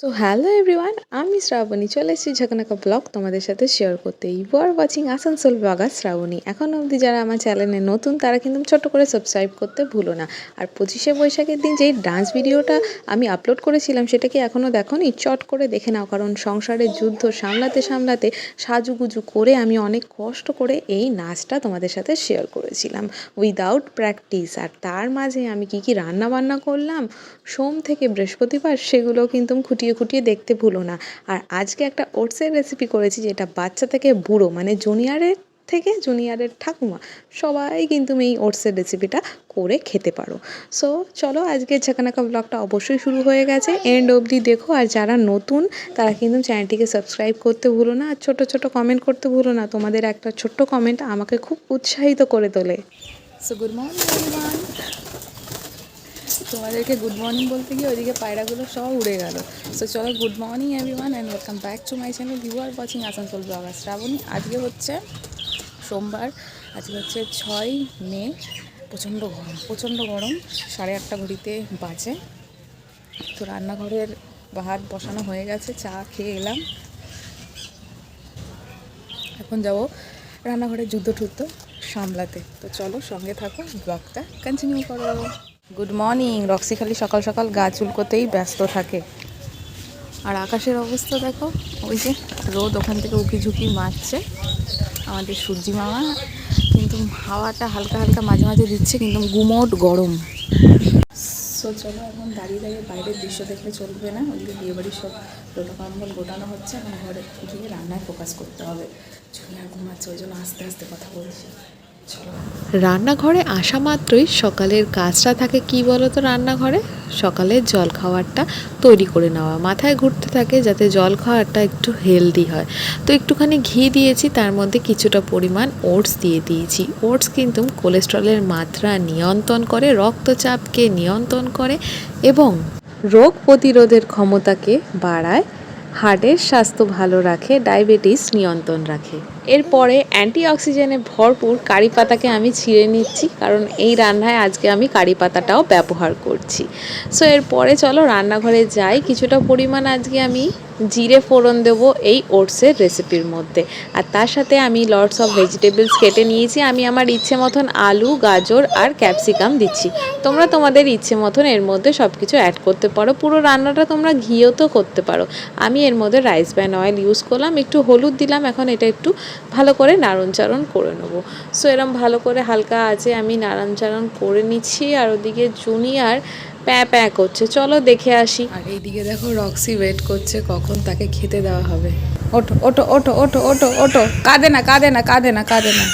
So hello everyone আমি শ্রাবণী চলে এসেছি ঝাঁকানাকা ব্লগ তোমাদের সাথে শেয়ার করতে। You are watching Asansol blogger Srabani এখন অবধি যারা আমার চ্যানেলে নতুন, তারা কিন্তু ছোট্ট করে সাবস্ক্রাইব করতে ভুলো না। আর পঁচিশে বৈশাখের দিন যেই ডান্স ভিডিওটা আমি আপলোড করেছিলাম, সেটা কি এখনও দেখোনি? চট করে দেখে নাও, কারণ সংসারের যুদ্ধ সামলাতে সামলাতে সাজুগুজু করে আমি অনেক কষ্ট করে এই নাচটা তোমাদের সাথে শেয়ার করেছিলাম। উইদাউট প্র্যাকটিস আর তার মাঝে আমি কি কি রান্না বান্না করলাম, সোম থেকে বৃহস্পতিবার, সেগুলো কিন্তু খুঁটিয়ে খুঁটিয়ে দেখতে ভুলো না। আর আজকে একটা ওটসের রেসিপি করেছি যেটা বাচ্চা থেকে বুড়ো মানে জুনিয়রের থেকে জুনিয়রের ঠাকুমা, সবাই কিন্তু এই ওটসের রেসিপিটা করে খেতে পারো। সো চলো আজকে ঝাঁকানাকা ব্লগটা অবশ্যই শুরু হয়ে গেছে। এন্ড অবধি দেখো, আর যারা নতুন, তারা কিন্তু চ্যানেলটিকে সাবস্ক্রাইব করতে ভুলো না। আর ছোটো ছোটো কমেন্ট করতে ভুলো না। তোমাদের একটা ছোট্ট কমেন্ট আমাকে খুব উৎসাহিত করে তোলে। সো গুড মর্নিং তোমাদেরকে গুড মর্নিং বলতে গিয়ে ওইদিকে পায়রাগুলো সব উড়ে গেল। সো চলো good morning everyone and welcome back to my channel you are watching Asansol blogger Srabani, আজকে হচ্ছে সোমবার, আজকে হচ্ছে ছয় মে, প্রচণ্ড গরম প্রচণ্ড গরম, সাড়ে আটটা ঘড়িতে বাজে। তো রান্নাঘরের ভাত বসানো হয়ে গেছে, চা খেয়ে এলাম। এখন যাব রান্নাঘরের যুদ্ধ টুদ্ধ সামলাতে। তো চলো সঙ্গে থাকো ব্লগটা কন্টিনিউ করো। গুড মর্নিং রক্সি খালি সকাল সকাল গা চুলকোতেই ব্যস্ত থাকে। আর আকাশের অবস্থা দেখো, ওই যে রোদ ওখান থেকে উকি ঝুঁকি মারছে। আমাদের সূর্যি মামা, কিন্তু হাওয়াটা হালকা হালকা মাঝে মাঝে দিচ্ছে, কিন্তু গুমোট গরম। সো চলো এখন দাঁড়িয়ে দাঁড়িয়ে বাইরের দৃশ্য দেখলে চলবে না। ওইদিকে বিয়েবাড়ির সব লোটাকম্বল গোটানো হচ্ছে, এখন ঘরে গিয়ে রান্নায় ফোকাস করতে হবে। জুনিয়ার ঘুমাচ্ছে, ওই জন্য আস্তে আস্তে কথা বলছি। রান্নাঘরে আসা মাত্রই সকালের কাজটা থাকে কি বলো তো রান্নাঘরে? সকালের জল খাওয়ারটা তৈরি করে নেওয়া, মাথায় ঘুরতে থাকে যাতে জল খাওয়ারটা একটু হেলদি হয়। তো একটুখানি ঘি দিয়েছি, তার মধ্যে কিছুটা পরিমাণ ওটস দিয়ে দিয়েছি। ওটস কিন্তু কোলেস্ট্রলের মাত্রা নিয়ন্ত্রণ করে, রক্তচাপকে নিয়ন্ত্রণ করে এবং রোগ প্রতিরোধের ক্ষমতাকে বাড়ায় হার্টের স্বাস্থ্য ভালো রাখে, ডায়াবেটিস নিয়ন্ত্রণ রাখে। এরপরে অ্যান্টি অক্সিজেনে ভরপুর কারি পাতাকে আমি ছিঁড়ে নিচ্ছি, কারণ এই রান্নায় আজকে আমি কারি পাতাটাও ব্যবহার করছি। সো এরপরে চলো রান্নাঘরে যাই, কিছুটা পরিমাণ আজকে আমি জিরে ফোড়ন দেবো এই ওটসের রেসিপির মধ্যে। আর তার সাথে আমি লটস অফ ভেজিটেবলস কেটে নিয়েছি। আমি আমার ইচ্ছে মতন আলু, গাজর আর ক্যাপসিকাম দিচ্ছি। তোমরা তোমাদের ইচ্ছে মতন এর মধ্যে সব কিছু অ্যাড করতে পারো। পুরো রান্নাটা তোমরা ঘিও তো করতে পারো। আমি এর মধ্যে রাইস ব্যান অয়েল ইউজ করলাম। একটু হলুদ দিলাম। এখন এটা একটু ভালো করে নাড়নচাড়ন করে নেব। সো এরম ভালো করে হালকা আছে। আমি নাড়নচাড়ন করে নিচ্ছি। আর ওদিকে জুনিয়র প্যাঁ প্যা করছে। চলো দেখে আসি। আর এইদিকে দেখো রক্সি ওয়েট করছে, কখন তাকে খেতে দেওয়া হবে। ওঠো ওঠো ওঠো ওঠো ওঠো ওঠো। কাঁদে না কাঁদে না কাঁদে না কাঁদে না।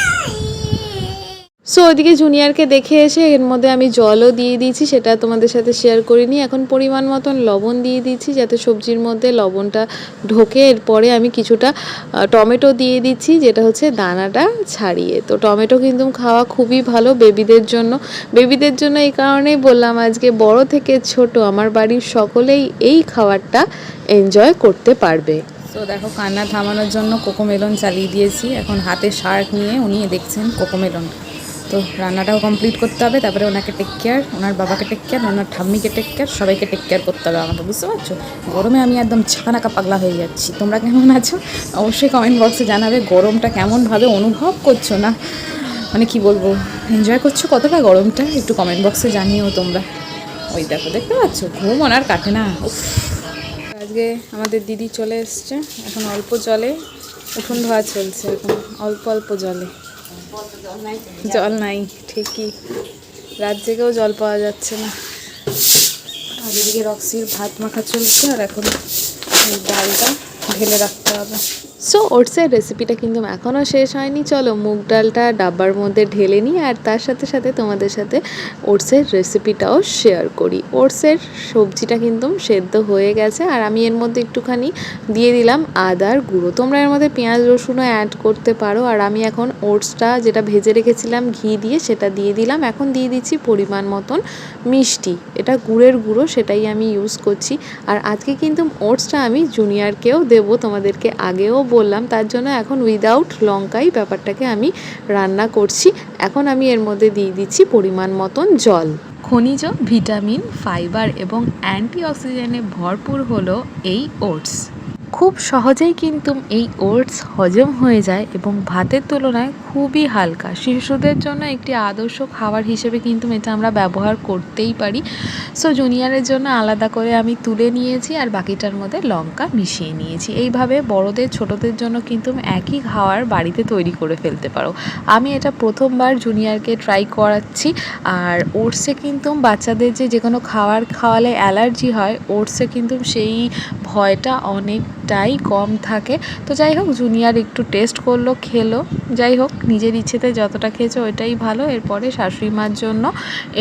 সো ওইদিকে জুনিয়রকে দেখে এসে এর মধ্যে আমি জলও দিয়ে দিয়েছি, সেটা তোমাদের সাথে শেয়ার করিনি। এখন পরিমাণ মতন লবণ দিয়ে দিচ্ছি যাতে সবজির মধ্যে লবণটা ঢোকে। এরপরে আমি কিছুটা টমেটো দিয়ে দিচ্ছি, যেটা হচ্ছে দানাটা ছাড়িয়ে। তো টমেটো কিন্তু খাওয়া খুবই ভালো বেবিদের জন্য। বেবিদের জন্য এই কারণেই বললাম, আজকে বড় থেকে ছোট আমার বাড়ির সকলেই এই খাবারটা এনজয় করতে পারবে। তো দেখো, কান্না থামানোর জন্য কোকোমেলন চালিয়ে দিয়েছি। এখন হাতে শার্ট নিয়ে উনি দেখছেন কোকোমেলন। তো রান্নাটাও কমপ্লিট করতে হবে, তারপরে ওনাকে টেক কেয়ার ওনার বাবাকে টেক কেয়ার ওনার ঠাম্মিকে টেক কেয়ার সবাইকে টেক কেয়ার করতে হবে আমাকে, বুঝতে পারছ? গরমে আমি একদম ছাকানাকা পাগলা হয়ে যাচ্ছি। তোমরা কেমন আছো? অবশ্যই কমেন্ট বক্সে জানাবে গরমটা কেমনভাবে অনুভব করছ না? মানে কি বলব এনজয় করছ কতটা গরমটা? একটু কমেন্ট বক্সে জানিও তোমরা। ওই দেখো, দেখতে পাচ্ছ? ঘুম ওনার কাটে না। আজকে আমাদের দিদি চলে এসছে, এখন অল্প জলে, উঠোন ধোয়া চলছে, এখন অল্প অল্প জলে। জল নাই, ঠিকই। রাত জেগেও জল পাওয়া যাচ্ছে না। আর এদিকে রক্সির ভাত মাখা চলছে, আর এখন ডালটা ঢেলে রাখতে হবে। সো ওটসের রেসিপিটা কিন্তু এখনও শেষ হয়নি। চলো, মুগ ডালটা ডাব্বার মধ্যে ঢেলে নিই আর তার সাথে সাথে তোমাদের সাথে ওটসের রেসিপিটাও শেয়ার করি। ওটসের সবজিটা কিন্তু সেদ্ধ হয়ে গেছে আর আমি এর মধ্যে একটুখানি দিয়ে দিলাম আদার গুঁড়ো। তোমরা এর মধ্যে পেঁয়াজ, রসুনও অ্যাড করতে পারো আর আমি এখন ওটসটা যেটা ভেজে রেখেছিলাম ঘি দিয়ে সেটা দিয়ে দিলাম। এখন দিয়ে দিচ্ছি পরিমাণ মতন মিষ্টি। এটা গুড়ের গুঁড়ো, সেটাই আমি ইউজ করছি। আর আজকে কিন্তু ওটসটা আমি জুনিয়রকেও দেবো, তোমাদেরকে আগেও বললাম, তার জন্য এখন উইদাউট লঙ্কাই ব্যাপারটাকে আমি রান্না করছি। এখন আমি এর মধ্যে দিয়ে দিচ্ছি পরিমাণ মতন জল। খনিজ, ভিটামিন ফাইবার এবং অ্যান্টিঅক্সিডেন্টে ভরপুর হলো এই ওটস খুব সহজেই কিন্তু এই ওটস হজম হয়ে যায় এবং ভাতের তুলনায় খুবই হালকা। শিশুদের জন্য একটি আদর্শ খাবার হিসেবে কিন্তু এটা আমরা ব্যবহার করতেই পারি। সো জুনিয়রের জন্য আলাদা করে আমি তুলে নিয়েছি আর বাকিটার মধ্যে লঙ্কা মিশিয়ে নিয়েছি। এইভাবে বড়দের, ছোটদের জন্য কিন্তু একই খাওয়ার বাড়িতে তৈরি করে ফেলতে পারো। আমি এটা প্রথমবার জুনিয়রকে ট্রাই করাচ্ছি আর ওটসে কিন্তু বাচ্চাদের যে যে কোনো খাবার খাওয়ালে অ্যালার্জি হয়, ওটসে কিন্তু সেই ভয়টা অনেকটাই কম থাকে। তো যাই হোক, জুনিয়র একটু টেস্ট করল, খেলো। যাই হোক, নিজের ইচ্ছেতে যতটা খেয়েছে ওইটাই ভালো। এরপরে শাশুড়ি মার জন্য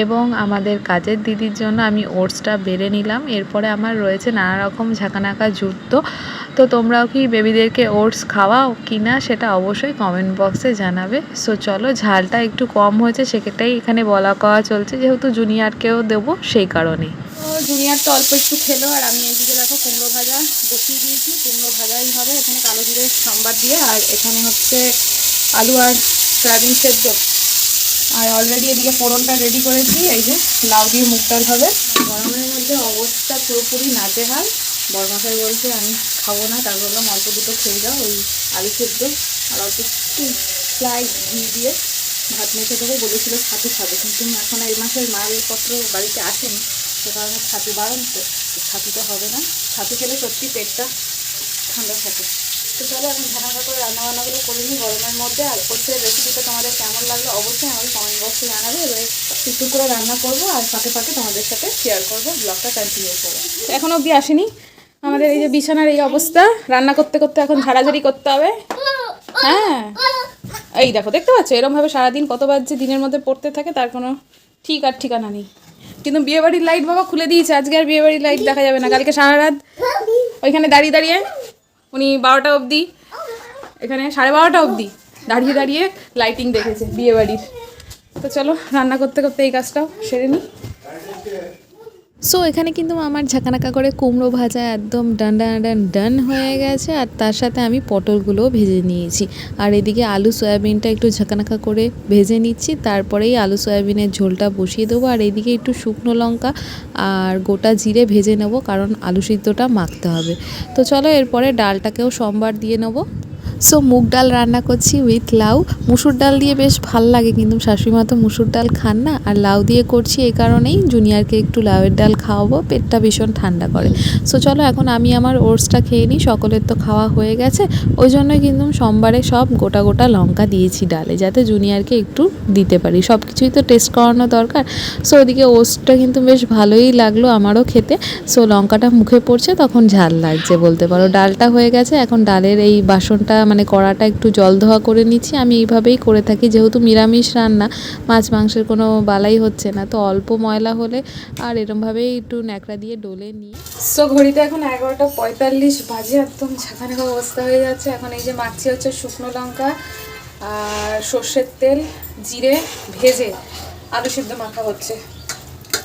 এবং আমাদের কাজের দিদির জন্য আমি ওটসটা বেড়ে নিলাম। এরপরে আমার রয়েছে নানা রকম ঝাঁকানাকা জুতো তো তোমরাও কি বেবিদেরকে ওটস খাওয়াও কি না সেটা অবশ্যই কমেন্ট বক্সে জানাবে। সো চলো, ঝালটা একটু কম হয়েছে সেক্ষেত্রেই এখানে বলা কওয়া চলছে। যেহেতু জুনিয়রকেও দেবো, সেই কারণে তো জুনিয়র তো অল্প একটু খেলো, আর আমি এইদিকে দেখো কুমড়ো ভাজা বসিয়ে দিয়েছি। কুমড়ো ভাজাই হবে, এখানে কালো জিরে সম্বাদ দিয়ে, আর এখানে হচ্ছে আলু আর সয়াবিন সেদ্ধ। আর অলরেডি এদিকে ফোড়নটা রেডি করেছি, এই যে লাউ দিয়ে ডাল হবে। গরমের মধ্যে অবস্থা পুরোপুরি নাচে হাল বরমাসাই বলছে, আমি খাব না। তার বললাম, অল্প দুটো খেয়ে যাও, ওই আলু সেদ্ধ। আর অল্প একটু স্লাইড ঘি দিয়ে ভাত মেখে দেবো বলেছিল ছাতু খাবে। কিন্তু এখন এই মাসের মালপত্র বাড়িতে আসেনি। সে কারণে ছাতু বারণ তো, ছাতু তো হবে না। ছাতু খেলে সত্যি পেটটা ঠান্ডা থাকে। তো চলো এখন ঝাঁকা করে রান্না বান্নাগুলো করে নিই গরমের মধ্যে। আর হচ্ছে রেসিপিটা তোমাদের কেমন লাগল অবশ্যই আমাকে কমেন্ট বক্সে জানাবে। এবারে একটু করে রান্না করব আর ফাঁকে ফাঁকে তোমাদের সাথে শেয়ার করব ব্লগটা কন্টিনিউ করব। এখন অবধি আসেনি। আমাদের এই যে বিছানার এই অবস্থা, রান্না করতে করতে এখন ঝাড়াঝাড়ি করতে হবে। হ্যাঁ। এই দেখো, দেখতে পাচ্ছ? এরমভাবে সারাদিন কতবার যে দিনের মধ্যে পড়তে থাকে, তার কোনো ঠিক আর ঠিকানা নেই। কিন্তু বিয়েবাড়ির লাইট বাবা খুলে দিয়েছে। আজকে আর বিয়েবাড়ির লাইট দেখা যাবে না। কালকে সারা রাত ওইখানে দাঁড়িয়ে দাঁড়িয়ে উনি বারোটা অবধি, এখানে সাড়ে বারোটা অবধি দাঁড়িয়ে দাঁড়িয়ে লাইটিং দেখেছে বিয়েবাড়ির। তো চলো, রান্না করতে করতে এই কাজটাও সেরে নিই সো এখানে কিন্তু আমার ঝাঁকানাকা করে কুমড়ো ভাজা একদম ডান ডান ডান হয়ে গেছে, আর তার সাথে আমি পটলগুলোও ভেজে নিয়েছি। আর এদিকে আলু সয়াবিনটা একটু ঝাঁকানাকা করে ভেজে নিচ্ছি, তারপরেই আলু সয়াবিনের ঝোলটা বসিয়ে দেবো। আর এদিকে একটু শুকনো লঙ্কা আর গোটা জিরে ভেজে নেব, কারণ আলু সিদ্ধটা মাখতে হবে। তো চলো এরপরে ডালটাকেও সোমবার দিয়ে নেব। সো মুগ ডাল রান্না করছি উইথ লাউ। মুসুর ডাল দিয়ে বেশ ভালো লাগে কিন্তু শাশুড়ি মা তো মুসুর ডাল খান না। আর লাউ দিয়ে করছি এই কারণেই জুনিয়রকে একটু লাউয়ের ডাল খাওয়াবো, পেটটা ভীষণ ঠান্ডা করে। সো চলো এখন আমি আমার ওটসটা খেয়ে নিই, সকলের তো খাওয়া হয়ে গেছে। ওই জন্যই কিন্তু সোমবারে সব গোটা গোটা লঙ্কা দিয়েছি ডালে, যাতে জুনিয়রকে একটু দিতে পারি। সব কিছুই তো টেস্ট করানো দরকার। সো ওদিকে ওটসটা কিন্তু বেশ ভালোই লাগল আমারও খেতে। সো লঙ্কাটা মুখে পড়ছে, তখন ঝাল লাগছে বলতে পারো। ডালটা হয়ে গেছে, এখন ডালের এই বাসনটা মানে কড়াটা একটু জল ধোয়া করে নিচ্ছি। আমি এইভাবেই করে থাকি। যেহেতু নিরামিষ রান্না, মাছ মাংসের কোনো বালাই হচ্ছে না। তো অল্প ময়লা হলে আর এরমভাবেই একটু ন্যাকড়া দিয়ে ডলে নিয়ে। সো ঘড়িতে এখন এগারোটা পঁয়তাল্লিশ বাজে, একদম ছাকানো অবস্থা হয়ে যাচ্ছে। এখন এই যে মাখছি হচ্ছে শুকনো লঙ্কা আর সর্ষের তেল, জিরে ভেজে আলু সিদ্ধ মাখা হচ্ছে।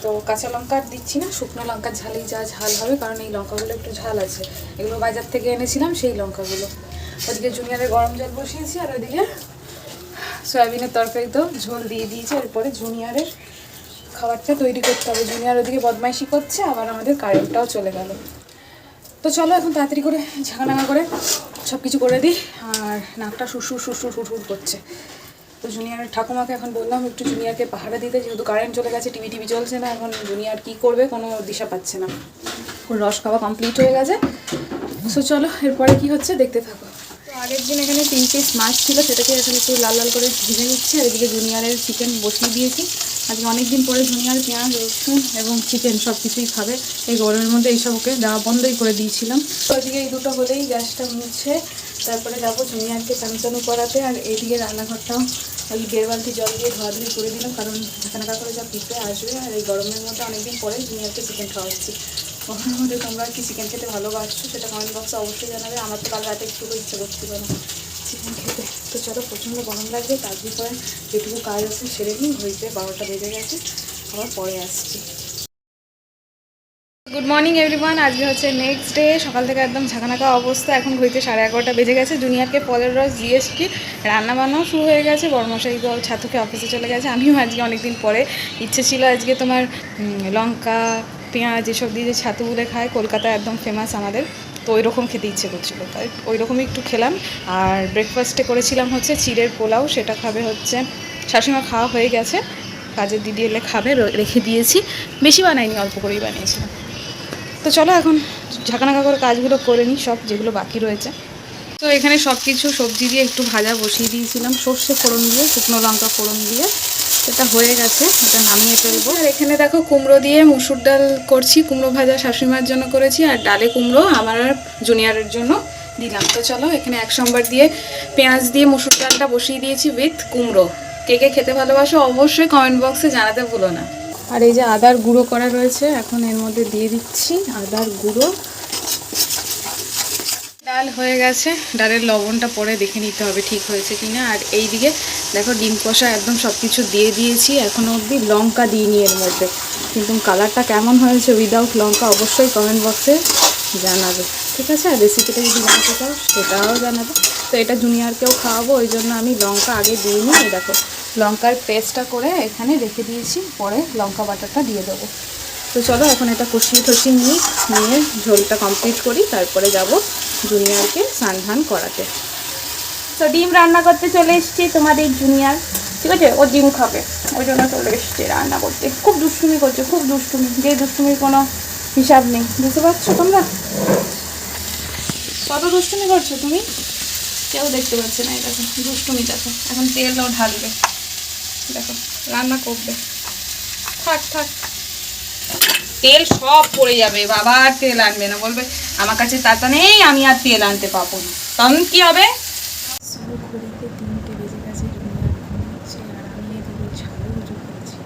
তো কাঁচা লঙ্কা দিচ্ছি না, শুকনো লঙ্কার ঝালেই যা ঝাল হবে, কারণ এই লঙ্কাগুলো একটু ঝাল আছে। এগুলো বাজার থেকে এনেছিলাম, সেই লঙ্কাগুলো। ওদিকে জুনিয়রের গরম জল বসিয়েছি আর ওদিকে সয়াবিনের তরকারি তো ঝোল দিয়ে দিয়েছি, এরপরে জুনিয়রের খাবারটা তৈরি করতে হবে। জুনিয়ার ওদিকে বদমাইশি করছে, আবার আমাদের কারেন্টটাও চলে গেল। তো চলো এখন তাড়াতাড়ি করে ঝাঁকানাঙা করে সব কিছু করে দিই, আর নাকটা সুসুর সুসুর সুসুর করছে। তো জুনিয়রের ঠাকুমাকে এখন বললাম, একটু জুনিয়ারকে পাহাড়ে দিতে, যেহেতু কারেন্ট চলে গেছে, টিভি টিভি চলছে না, এখন জুনিয়ার কী করবে কোনো দিশা পাচ্ছে না। রস খাওয়া কমপ্লিট হয়ে গেছে। সো চলো, এরপরে কি হচ্ছে দেখতে থাকো। আগের দিন এখানে তিন পিস মাছ ছিল, সেটাকে এখানে একটু লাল লাল করে ভেজে নিচ্ছি। আর এদিকে জুনিয়ারের চিকেন বসিয়ে দিয়েছি। আজকে অনেক দিন পরে জুনিয়ার পেঁয়াজ, রসুন এবং চিকেন সব কিছুই খাবে। এই গরমের মধ্যে এইসব ওকে দেওয়া বন্ধই করে দিয়েছিলাম। তো ওদিকে এই দুটো হলেই গ্যাসটা মুছে, তারপরে যাব জুনিয়ারকে চানচানু করাতে। আর এইদিকে রান্নাঘরটাও ওই দেড় বালতি জল দিয়ে ধোয়াধুয়ি করে দিলাম, কারণ ঢাকা করে যা পিঠে আসবে আর এই গরমের মধ্যে অনেকদিন পরে জুনিয়রকে চিকেন খাওয়াচ্ছি গরমের মধ্যে তোমরা কি চিকেন খেতে ভালোবাসছো? সেটা কমেন্ট বক্সে অবশ্যই জানাবে। আমার তো কাল রাতে একটু ইচ্ছে করছিল না চিকেন খেতে। তো চলো, প্রচণ্ড গরম লাগবে তার বিপরে যেটুকু কাজ আছে সেরে নিই, হয়েছে বারোটা বেজে গেছে, আবার পরে আসছি। গুড মর্নিং এভরিওয়ান আজকে হচ্ছে নেক্সট ডে সকাল থেকে একদম ঝাঁকানাকা অবস্থা। এখন ঘড়িতে সাড়ে এগারোটা বেজে গেছে। জুনিয়রকে ফলের রস দিয়ে এসছি রান্না বান্নাও শুরু হয়ে গেছে। বড়মশাই তো ছাতুকে অফিসে চলে গেছে। আমিও আজকে অনেকদিন পরে। ইচ্ছে ছিল আজকে তোমার লঙ্কা, পেঁয়াজ এসব দিয়ে যে ছাতু বলে খায়, কলকাতায় একদম ফেমাস আমাদের। তো ওই রকম খেতে ইচ্ছে করছিল। তাই ওই রকমই একটু খেলাম। আর ব্রেকফাস্টে করেছিলাম হচ্ছে চিড়ের পোলাও। সেটা খাবে হচ্ছে, শাশুড়িমা খাওয়া হয়ে গেছে। কাজের দিদি এলে খাবে রেখে দিয়েছি। বেশি বানাইনি, অল্প করেই বানিয়েছিলাম। তো চলো এখন ঝাঁকানাকা করে কাজগুলো করে নিই, সব যেগুলো বাকি রয়েছে। তো এখানে সব কিছু সবজি দিয়ে একটু ভাজা বসিয়ে দিয়েছিলাম, সর্ষে ফোড়ন দিয়ে, শুকনো লঙ্কা ফোড়ন দিয়ে। সেটা হয়ে গেছে, এটা নামিয়ে ফেলব। আর এখানে দেখো কুমড়ো দিয়ে মুসুর ডাল করছি, কুমড়ো ভাজা শাশুড়িমার জন্য করেছি, আর ডালে কুমড়ো আমার জুনিয়রের জন্য দিলাম। তো চলো এখানে এক সম্বার দিয়ে পেঁয়াজ দিয়ে মুসুর ডালটা বসিয়ে দিয়েছি উইথ কুমড়ো। কে কে খেতে ভালোবাসো অবশ্যই কমেন্ট বক্সে জানাতে ভুলো না। আর এই যে আদার গুঁড়ো করা রয়েছে, এখন এর মধ্যে দিয়ে দিচ্ছি আদার গুঁড়ো। ডাল হয়ে গেছে, ডালের লবণটা পরে দেখে নিতে হবে ঠিক হয়েছে কিনা। আর এই দিকে দেখো ডিম কষা একদম সব কিছু দিয়ে দিয়েছি এখনও অবধি লঙ্কা দিইনি এর মধ্যে। কিন্তু কালারটা কেমন হয়েছে উইদাউট লঙ্কা অবশ্যই কমেন্ট বক্সে জানাবে। ঠিক আছে? আর রেসিপিটা যদি জানতে চাও, সেটাও জানাবে। তো এটা জুনিয়রকেও খাওয়াবো, ওই জন্য আমি লঙ্কা আগে দিইনি, এই দেখো। লঙ্কার পেস্টটা করে এখানে রেখে দিয়েছি। পরে লঙ্কা বাটারটা দিয়ে দেবো। তো চলো এখন এটা কষিয়ে টষিয়ে নিই। নিয়ে ঝোলটা কমপ্লিট করি। তারপরে যাব জুনিয়রকে স্নান করাতে। তো ডিম রান্না করতে চলে এসেছি তোমাদের জুনিয়র। ঠিক আছে? ও ডিম খাবে। ওই জন্য চলে এসেছি রান্না করতে। খুব দুষ্টুমি করছে, খুব দুষ্টুমি। যে দুষ্টুমির কোনো হিসাব নেই। বুঝতে পারছ তোমরা? কত দুষ্টুমি করছ তুমি? কেউ দেখতে পাচ্ছে না এটা দুষ্টুমি দেখো এখন তেলও ঢালবে। দেখো, রান্না করবে। থাক থাক। তেল সব পড়ে যাবে, বাবা আর তেল আনবে না। বলবে, আমার কাছে তাতা নেই, আমি আর তেল আনতে পাবো না। তখন কী হবে ঘড়িতে তিনটে বেজে গেছে ঘুমাচ্ছে আর আমি এদিকে ছাদে উঁচু করছি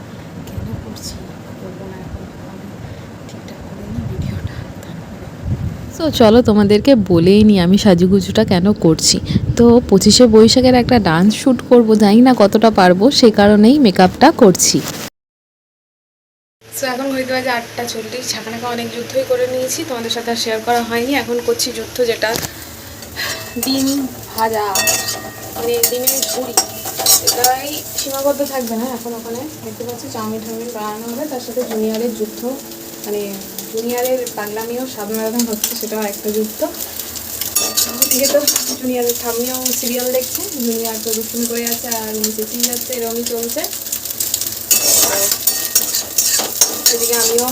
কেন করছি করব না এখন আমি ঠিকঠাক করে নিই ভিডিওটা সো চলো তোমাদেরকে বলেই নি আমি সাজুগুজুটা কেন করছি। তো পঁচিশে বৈশাখের একটা ডান্স শ্যুট করব, জানি না কতটা পারব, সে কারণেই মেকআপটা করছি। সো এখন ঘড়িতে বাজে আটটা চল্লিশ ছাকানাকা অনেক যুদ্ধই করে নিয়েছি, তোমাদের সাথে আর শেয়ার করা হয়নি। এখন করছি যুদ্ধ যেটা ডিম ভাজা মানে ডিমের ঝুড়ি। এটাই সীমাবদ্ধ থাকবে না এখন ওখানে। দেখতে পাচ্ছি চাউমিন টাউমিন বানানো হবে, তার সাথে জুনিয়রের যুদ্ধ মানে জুনিয়রের পাগলামিও সাবধান হচ্ছে সেটাও একটা যুক্ত। এদিকে তো জুনিয়রের ঠাম্মিও সিরিয়াল দেখছে জুনিয়র তো করে আছে আর চেঁচিয়ে যাচ্ছে এরকমই চলছে। এদিকে আমিও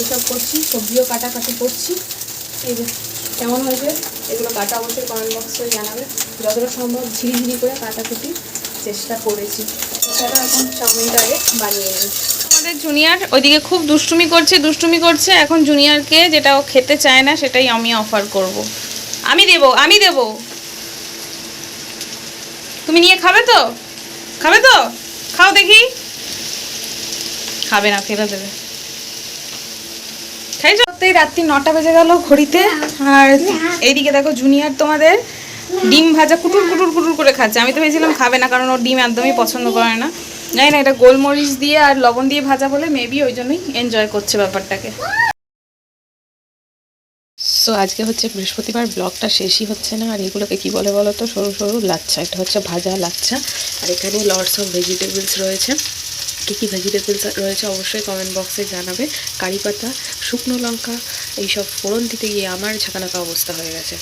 এসব করছি, সবজিও কাটাকাটি করছি। এই কেমন হয়েছে? এগুলো কাটা অবশ্যই কমেন্ট বক্সে জানাবে। যতটা সম্ভব ঝিরিঝিরি করে কাটাকুটি চেষ্টা করেছি। এছাড়া এখন চাউমিনটা আগে বানিয়ে নিই আমাদের জুনিয়র ওইদিকে খুব দুষ্টুমি করছে দুষ্টুমি করছে। এখন জুনিয়রকে যেটা ও খেতে চায় না, সেটাই আমি অফার করব। আমি দেব আমি দেব। তুমি নিয়ে খাবে তো? খাবে তো? খাও দেখি। খাবে না, ফেলে দেবে। খাইছো? সত্যি রাত্রি নটা বেজে গেল ঘড়িতে। আর এইদিকে দেখো জুনিয়র তোমাদের ডিম ভাজা কুটুর কুটুর কুটুর করে খাচ্ছে। আমি তো ভেবেছিলাম খাবে না, কারণ ও ডিম একদমই পছন্দ করে না। জানি না, এটা গোলমরিচ দিয়ে আর লবণ দিয়ে ভাজা বলে মেবি ওই জন্যই এনজয় করছে ব্যাপারটাকে। সো আজকে হচ্ছে বৃহস্পতিবার, ব্লগটা শেষই হচ্ছে না। আর এগুলোকে কি বলে বলো তো? সরু সরু লাচ্ছা। এটা হচ্ছে ভাজা লাচ্ছা। আর এখানে লর্ডস অফ ভেজিটেবলস রয়েছে। কী কী ভেজিটেবলস রয়েছে অবশ্যই কমেন্ট বক্সে জানাবে। কারি পাতা, শুকনো লঙ্কা, এইসব ফোড়ন দিতে গিয়ে আমার ঝাঁকানাকা অবস্থা হয়ে গেছে।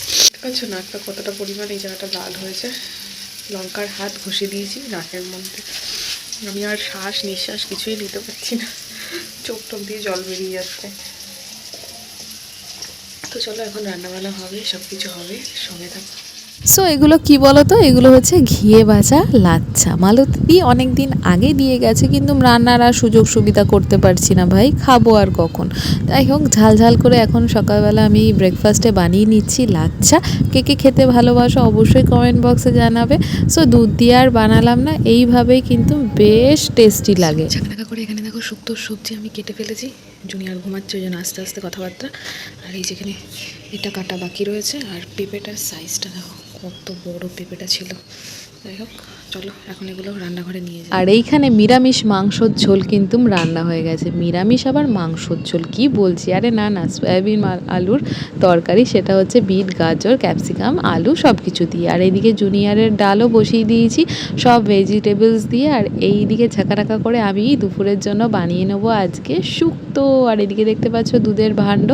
পাচ্ছ নাকটা কতটা পরিমাণ এই জায়গাটা লাল হয়েছে। লঙ্কার হাত ঘষে দিয়েছি নাকের মধ্যে। আমি আর শ্বাস নিঃশ্বাস কিছুই নিতে পারছি না। চোখ টোক দিয়ে জল বেরিয়ে যাচ্ছে। তো চলো এখন রান্নাবান্না হবে সব কিছু হবে, সঙ্গে থাকো। সো এগুলো কি বলো তো এগুলো হচ্ছে ঘিয়ে ভাজা লাচ্ছা। মালতী অনেক দিন আগে দিয়ে গেছে, কিন্তু রান্নার আর সুযোগ সুবিধা করতে পারছি না ভাই। খাব আর কখন? যাই হোক, ঝাল ঝাল করে এখন সকালবেলা আমি ব্রেকফাস্টে বানিয়ে নিচ্ছি লাচ্ছা। কে কে খেতে ভালোবাসো অবশ্যই কমেন্ট বক্সে জানাবে। সো দুধ দিয়ে আর বানালাম না, এইভাবেই কিন্তু বেশ টেস্টি লাগে। ঝাঁকনাকা করে এখানে দেখো শুক্তো সবজি আমি কেটে ফেলেছি। জুনিয়র ঘুমাচ্ছে, ওই জন্য আস্তে আস্তে কথাবার্তা। আর এই যেখানে এটা কাটা বাকি রয়েছে, আর পেঁপেটার সাইজটা দেখো। কত বড় পেঁপেটা ছিল। যাই হোক। চলো, এখন এগুলো রান্নাঘরে নিয়ে যাই। আর এইখানে নিরামিষ মাংসর ঝোল কিন্তু রান্না হয়ে গেছে। নিরামিষ আবার মাংসর ঝোল, কি বলছি? আরে না না, সয়াবিন আলুর তরকারি, সেটা হচ্ছে বিট, গাজর, ক্যাপসিকাম, আলু সব কিছু দিয়ে। আর এইদিকে জুনিয়রের ডালও বসিয়ে দিয়েছি, সব ভেজিটেবলস দিয়ে। আর এই দিকে ঝাঁকাটাকা করে আমি দুপুরের জন্য বানিয়ে নেব আজকে শুক্তো। আর এদিকে দেখতে পাচ্ছ দুধের ভাণ্ড,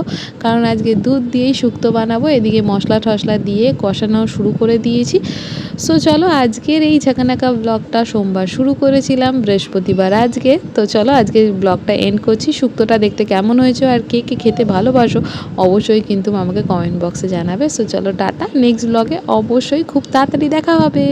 কারণ আজকে দুধ দিয়েই শুক্তো বানাবো। এদিকে মশলা টশলা দিয়ে কষানো শুরু করে দিয়েছি। সো চলো আজকের এই ঝাঁকানাকা ব্লগটা সোমবার শুরু করেছিলাম, বৃহস্পতিবার আজকে। তো চলো আজকে ব্লগটা এন্ড করছি। শুক্তটা দেখতে কেমন হয়েছে আর কে কে খেতে ভালোবাসো অবশ্যই কিন্তু আমাকে কমেন্ট বক্সে জানাবে। সো চলো টাটা নেক্সট ব্লগে অবশ্যই খুব তাড়াতাড়ি দেখা হবে।